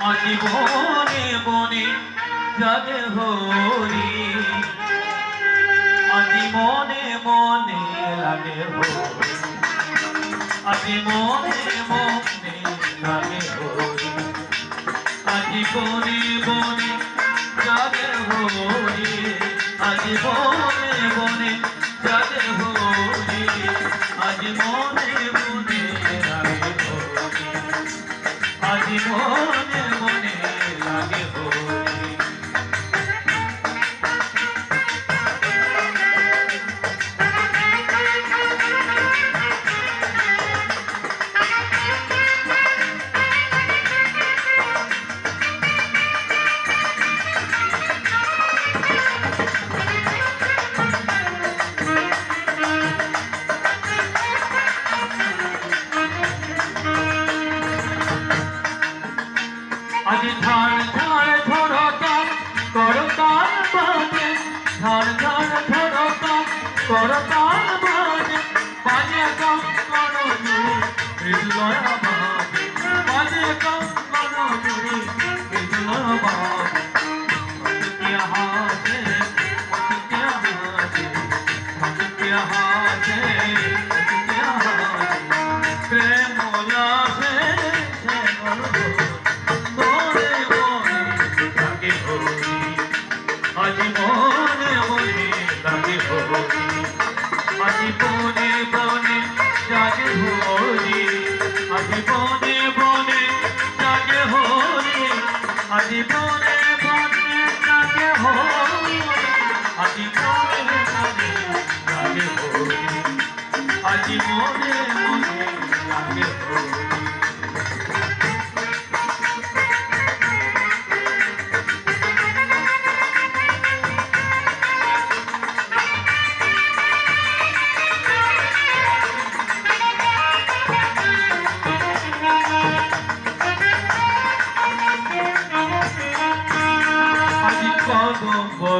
আজীবনে মনে যাদে হরি। আজীবনে মনে লাগে হরি। আজীবনে মনে লাগে হরি। আজীবনে মনে যাদে হরি। আজীবনে মনে যাদে হরি। আজীবনে আজ মনে ঝড় ঝড় ঝড়কার করতাল বাজে ঝড় ঝড় ঝড়কার করতাল বাজে বাজে কম করুণি হৃদয় বাজে বাজে কম করুণি হৃদয় বাজে হাসে হাসে হাসে হরি আজ বনে বনে জাগে হরি আজ বনে বনে জাগে হরি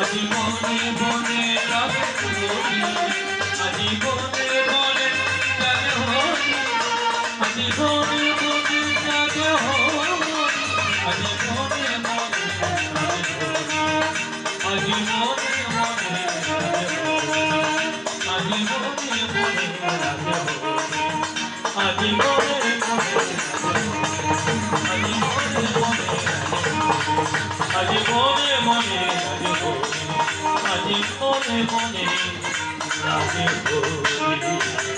আজি মনে মনে লাগে হরি আজি মনে মনে লাগে হরি, আজি মনে মনে লাগে হরি, আজি মনে মনে লাগে হরি, আজি মনে মনে লাগে হরি, আজি মনে মনে লাগে হরি, আজি মনে মনে মনে রাজে